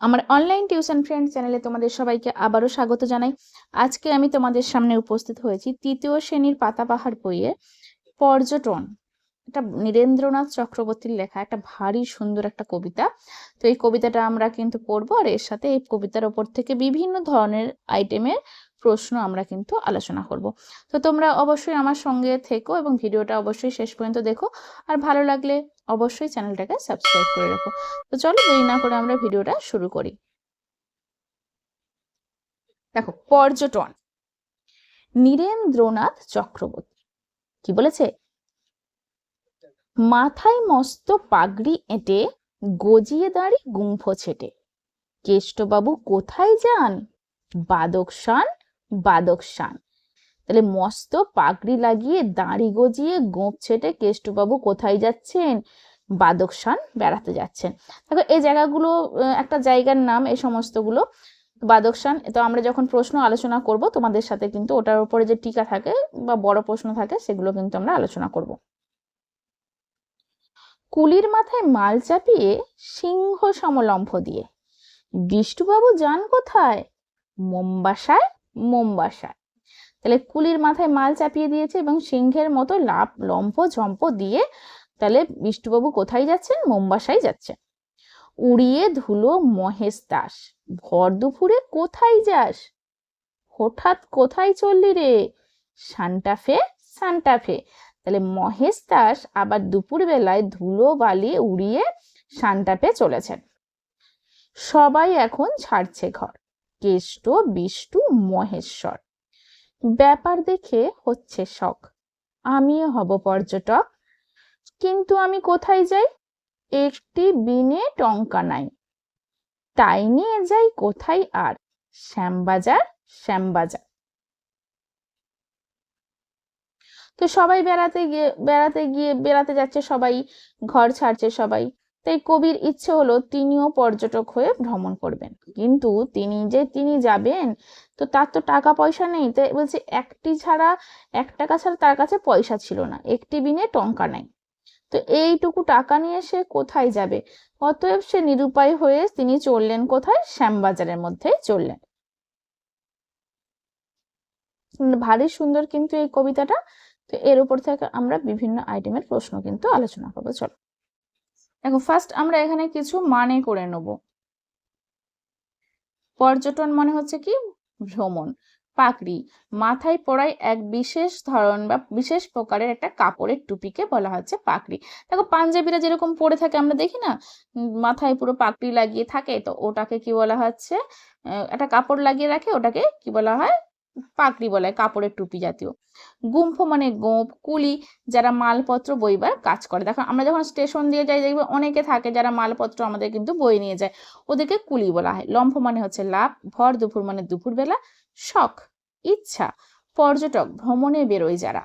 আমার online tuition friend চ্যানেলে তোমাদের সবাইকে আবারও স্বাগত জানাই। আজকে আমি তোমাদের সামনে উপস্থিত হয়েছি তৃতীয় শ্রেণির পাতাবাহার বইয়ে পর্যটন। এটা নীরেন্দ্রনাথ চক্রবর্তীর লেখা, একটা ভারী সুন্দর একটা কবিতা। তো এই কবিতাটা আমরা কিন্তু পড়ব আর এর সাথে এই কবিতার ওপর থেকে বিভিন্ন ধরনের আইটেমের প্রশ্ন আমরা কিন্তু আলোচনা করব। তো তোমরা অবশ্যই আমার সঙ্গে থেকো এবং ভিডিওটা অবশ্যই শেষ পর্যন্ত দেখো। আর ভালো লাগলে অবশ্যই চ্যানেলটাকে সাবস্ক্রাইব করে রাখো। তো চলো দেরি না করে আমরা ভিডিওটা শুরু করি। দেখো, পর্যটন। নীরেন্দ্রনাথ চক্রবর্তী। কি বলেছে? মাথায় মস্ত পাগড়ি এঁটে গজিয়ে দাঁড়ি গুম্ফ ছেটে। কেষ্টবাবু কোথায় যান? বাদকসান বাদকসান তাহলে মস্ত পাগড়ি লাগিয়ে দাঁড়ি গজিয়ে গোঁপ ছেটে কেষ্টবাবু কোথায় যাচ্ছেন? বাদকসান বেড়াতে যাচ্ছেন। দেখো, এই জায়গাগুলো একটা জায়গার নাম, এই সমস্তগুলো। বাদকসান তো আমরা যখন প্রশ্ন আলোচনা করব, তোমাদের সাথে কিন্তু ওটার উপরে যে টিকা থাকে বা বড় প্রশ্ন থাকে, সেগুলো কিন্তু আমরা আলোচনা করব। কুলির মাথায় মাল চাপিয়ে সিংহ সমলম্ফ দিয়ে, বিষ্টুবাবু যান কোথায়? মোমবাসায় মোমবাসায়। তাহলে কুলির মাথায় মাল চাপিয়ে দিয়েছে এবং সিংহের মতো লাভ লম্ফ, ঝম্প দিয়ে তাহলে বিষ্টুবাবু কোথায় যাচ্ছেন? মোমবাসায় যাচ্ছেন। উড়িয়ে ধুলো মহেশ দাস, ভর দুপুরে কোথায় যাস? হঠাৎ কোথায় চললি রে? সান্টাফে সান্টাফে তাহলে মহেশ দাস আবার দুপুর বেলায় ধুলো বালি উড়িয়ে সান্টাফে চলেছেন। সবাই এখন ছাড়ছে ঘর। কেষ্ট বিষ্টু মহেশ্বর। ব্যাপার দেখে হচ্ছে শখ। আমিও হব পর্যটক। কিন্তু আমি কোথায় যাই? একটি বিনে টঙ্কা নাই। তাই নিয়ে যাই কোথায় আর? শ্যামবাজার শ্যামবাজার। তো সবাই বেড়াতে গিয়ে বেড়াতে গিয়ে, বেড়াতে যাচ্ছে সবাই, ঘর ছাড়ছে সবাই। তাই কবির ইচ্ছে হলো তিনিও পর্যটক হয়ে ভ্রমণ করবেন। কিন্তু তিনি যে তিনি যাবেন, তো তার তো টাকা পয়সা নেই। তাই বলছে, একটি ছাড়া এক টাকা ছাড়া তার কাছে পয়সা ছিল না, একটি বিনে টঙ্কা নাই। তো এইটুকু টাকা নিয়ে সে কোথায় যাবে? অতএব সে নিরুপায় হয়ে তিনি চললেন কোথায়? শ্যামবাজারের মধ্যেই চললেন। ভারী সুন্দর কিন্তু এই কবিতাটা। তো এর উপর থেকে আমরা বিভিন্ন আইটেমের প্রশ্ন কিন্তু আলোচনা করব। চলো। দেখো ফার্স্ট আমরা এখানে কিছু মানে করে নেব। পর্যটন মানে হচ্ছে কি? ভ্রমণ। পাকড়ি মাথায় পরায় এক বিশেষ ধরন বা বিশেষ প্রকারের একটা কাপড়ের টুপিকে বলা হচ্ছে পাকড়ি দেখো পাঞ্জাবিরা যেরকম পরে থাকে আমরা দেখি না? মাথায় পুরো পাকড়ি লাগিয়ে থাকে, তো ওটাকে কি বলা হচ্ছে? একটা কাপড় লাগিয়ে রাখে, ওটাকে কি বলা হয়? পাকড়ি বলা, কাপড়ের টুপি জাতীয়। গুম্ফ মানে গোঁপ কুলি যারা মালপত্র বইবার কাজ করে। দেখো, আমরা যখন স্টেশন দিয়ে যাই, দেখবে অনেকে থাকে যারা মালপত্র আমাদের কিন্তু বই নিয়ে যায়। ওদেরকে কুলি বলা হয়। লম্ফ মানে হচ্ছে লাভ ভর দুপুর মানে দুপুরবেলা, শখ, ইচ্ছা, পর্যটক, ভ্রমণে বেরোয় যারা।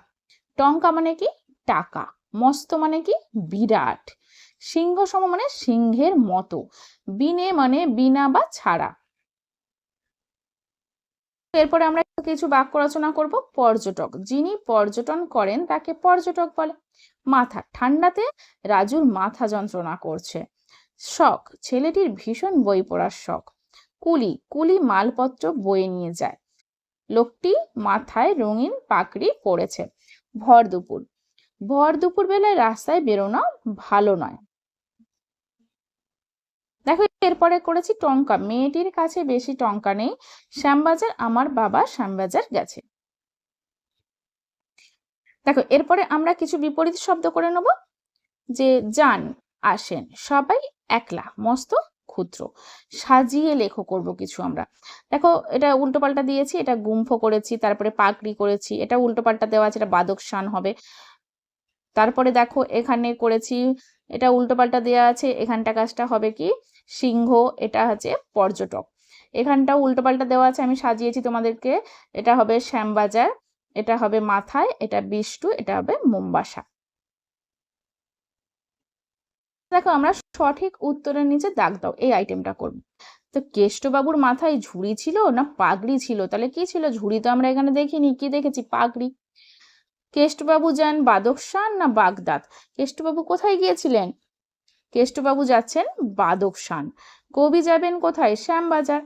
টঙ্কা মানে কি? টাকা। মস্ত মানে কি? বিরাট। সিংহ সম মানে সিংহের মতো। বিনে মানে বিনা বা ছাড়া। এরপরে আমরা কিছু বাক্য রচনা করব। পর্যটক, যিনি পর্যটন করেন তাকে পর্যটক বলে। মাথা, ঠান্ডাতে রাজুর মাথা যন্ত্রণা করছে। শখ, ছেলেটির ভীষণ বই পড়ার শখ। কুলি কুলি মালপত্র বয়ে নিয়ে যায়। লোকটি মাথায় রঙিন পাকড়ি পড়েছে। ভর দুপুর। ভর দুপুর বেলায় রাস্তায় বেরোনো ভালো নয়। দেখো, এরপরে করেছি টঙ্কা। মেয়েটির কাছে বেশি টঙ্কা নেই। শ্যামবাজার, আমার বাবা শ্যামবাজার গেছে। দেখো, এরপরে আমরা কিছু বিপরীত শব্দ করে নেব, যে যান, আসেন, সবাই একলা, মস্ত, ক্ষুদ্র। সাজিয়ে লেখো করব কিছু আমরা। দেখো, এটা উল্টো পাল্টা দিয়েছি, এটা গুম্ফ করেছি, তারপরে পাগড়ি করেছি, এটা উল্টো পাল্টা দেওয়া আছে, এটা বাদক শান হবে। তারপরে দেখো এখানে করেছি, এটা উল্টো পাল্টা দেওয়া আছে, এখানটা কাজটা হবে কি? সিংহ, এটা হচ্ছে পর্যটক। এখানটা উল্টো পাল্টা দেওয়া আছে, আমি সাজিয়েছি তোমাদেরকে, এটা হবে শ্যামবাজার, এটা হবে মাথায়, এটা বিষ্টু, এটা হবে মোমবাসা। দেখো আমরা সঠিক উত্তরের নিচে দাগ দাও, এই আইটেমটা করব। তো কেষ্টবাবুর মাথায় ঝুড়ি ছিল না পাগড়ি ছিল? তাহলে কি ছিল? ঝুড়ি তো আমরা এখানে দেখিনি, কি দেখেছি? পাগড়ি। কেষ্টবাবু যান বাদকশান না বাগদাদ? কেষ্টবাবু কোথায় গিয়েছিলেন? কেষ্টবাবু যাচ্ছেন বাদকশান কবি যাবেন কোথায়? শ্যামবাজার।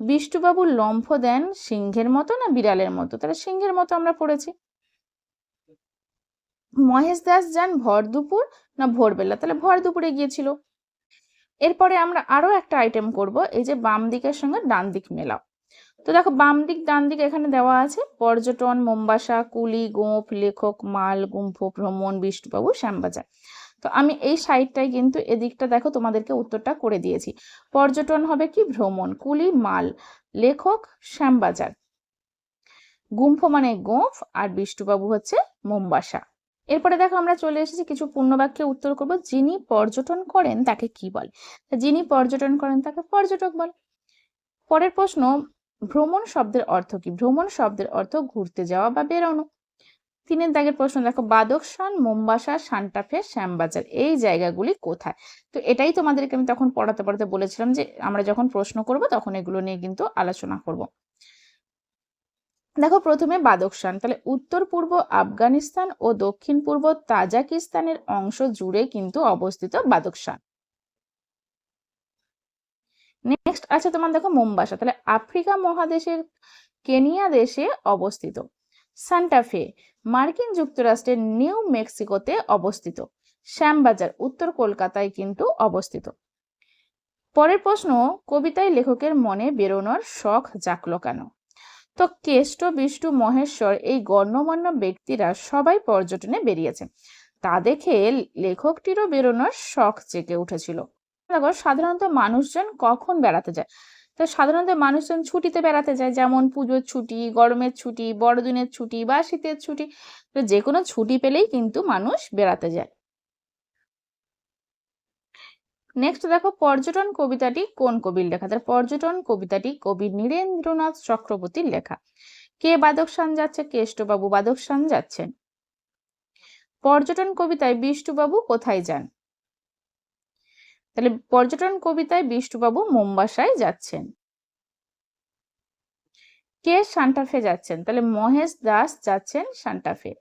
বিষ্টুবাবু লম্ফ দেন সিংহের মতো না বিড়ালের মতো? তাহলে সিংহের মতো আমরা পড়েছি। মহেশ দাস যান ভর দুপুর না ভোরবেলা? তাহলে ভর দুপুরে গিয়েছিল। এরপরে আমরা আরও একটা আইটেম করব, এই যে বাম দিকের সঙ্গে ডান দিক মেলাও। তো দেখো, বাম দিক, ডান দিক এখানে দেওয়া আছে, পর্যটন, মোম্বাসা, কুলি গোপ লেখক, মাল, গুম্ফ, ভ্রমণ, বিষ্ণুবাবু, শ্যামবাজার। তো আমি এই সাইডটাই কিন্তু এদিকটা দেখো, তোমাদেরকে উত্তরটা করে দিয়েছি। পর্যটন হবে কি? ভ্রমণ, কুলি, মাল, লেখক, শ্যামবাজার। গুম্ফ মানে গোঁফ, আর বিষ্ণুবাবু হচ্ছে মোম্বাসা। এরপরে দেখো, আমরা চলে এসেছি, কিছু পূর্ণবাক্যে উত্তর করব। যিনি পর্যটন করেন, তাকে কি বলে? যিনি পর্যটন করেন, তাকে পর্যটক বলে। পরের প্রশ্ন ভ্রমণ শব্দের অর্থ কি? ভ্রমণ শব্দের অর্থ ঘুরতে যাওয়া বা বেরোনো। তিনের দাগের প্রশ্ন, দেখো বাদকশান মোম্বাসা সান্টাফে শ্যামবাজার, এই জায়গাগুলি কোথায়? তো এটাই তোমাদেরকে আমি তখন পড়াতে পড়াতে বলেছিলাম যে, আমরা যখন প্রশ্ন করব তখন এগুলো নিয়ে কিন্তু আলোচনা করব। দেখো, প্রথমে বাদকশান তাহলে উত্তর পূর্ব আফগানিস্তান ও দক্ষিণ পূর্ব তাজাকিস্তানের অংশ জুড়ে কিন্তু অবস্থিত বাদকশান নেক্সট আছে তোমার দেখো মোম্বাসা। তাহলে আফ্রিকা মহাদেশের কেনিয়া দেশে অবস্থিত। সান্টাফে মার্কিন যুক্তরাষ্ট্রের নিউ মেক্সিকোতে অবস্থিত। শ্যামবাজার, উত্তর কলকাতায় কিন্তু অবস্থিত। পরের প্রশ্ন, কবিতায় লেখকের মনে বেরোনোর শখ জাকলো কেন? তো কেষ্ট বিষ্ণু মহেশ্বর এই গণ্যমান্য ব্যক্তিরা সবাই পর্যটনে বেরিয়েছে। তা দেখে লেখকটিরও বেরোনোর শখ জেগে উঠেছিল। দেখো সাধারণত মানুষজন কখন বেড়াতে যায়? তো সাধারণত মানুষজন ছুটিতে বেড়াতে যায়, যেমন পুজোর ছুটি, গরমের ছুটি, বড়দিনের ছুটি বা শীতের ছুটি। তো যে কোনো ছুটি পেলেই কিন্তু মানুষ বেড়াতে যায়। নেক্সট দেখো, পর্যটন কবিতাটি কোন কবির লেখা? তার পর্যটন কবিতাটি কবি নীরেন্দ্রনাথ চক্রবর্তীর লেখা। কে বাদক সান যাচ্ছে কেষ্টবাবু বাদকশান যাচ্ছেন পর্যটন কবিতায় বিষ্টুবাবু কোথায় যান? তাহলে পর্যটন কবিতায় বিষ্ণুবাবু মোম্বাসায় যাচ্ছেন। কে সান্টাফে যাচ্ছেন? তাহলে মহেশ দাস যাচ্ছেন সান্টাফে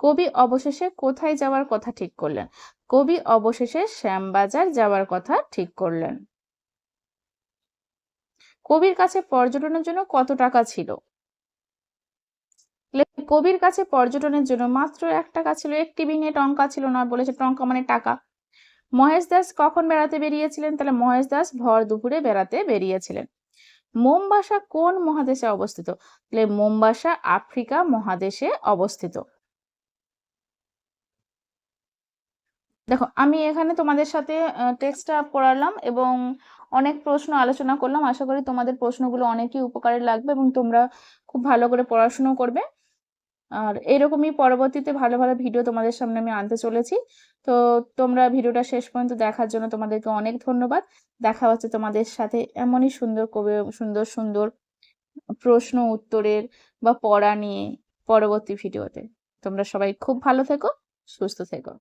কবি অবশেষে কোথায় যাওয়ার কথা ঠিক করলেন? কবি অবশেষে শ্যামবাজার যাওয়ার কথা ঠিক করলেন। কবির কাছে পর্যটনের জন্য কত টাকা ছিল? কবির কাছে পর্যটনের জন্য মাত্র এক টাকা ছিল, একটি বিনে টঙ্কা ছিল না, বলেছে টঙ্কা মানে টাকা। মহেশ দাস কখন বেড়াতে বেরিয়েছিলেন? তাহলে মহেশ দাস ভর দুপুরে বেড়াতে বেরিয়েছিলেন। মোমবাসা কোন মহাদেশে অবস্থিত? তাহলে মোমবাসা আফ্রিকা মহাদেশে অবস্থিত। দেখো, আমি এখানে তোমাদের সাথে টেক্সটটা পড়ালাম এবং অনেক প্রশ্ন আলোচনা করলাম। আশা করি তোমাদের প্রশ্নগুলো অনেকই উপকারে লাগবে এবং তোমরা খুব ভালো করে পড়াশুনো করবে। আর এরকমই পরবর্তীতে ভালো ভালো ভিডিও তোমাদের সামনে আমি আনতে চলেছি। তো তোমরা ভিডিওটা শেষ পর্যন্ত দেখার জন্য তোমাদেরকে অনেক ধন্যবাদ। দেখা হচ্ছে তোমাদের সাথে এমনই সুন্দর কবি, সুন্দর সুন্দর প্রশ্ন উত্তরের বা পড়া নিয়ে পরবর্তী ভিডিওতে। তোমরা সবাই খুব ভালো থেকো, সুস্থ থেকো।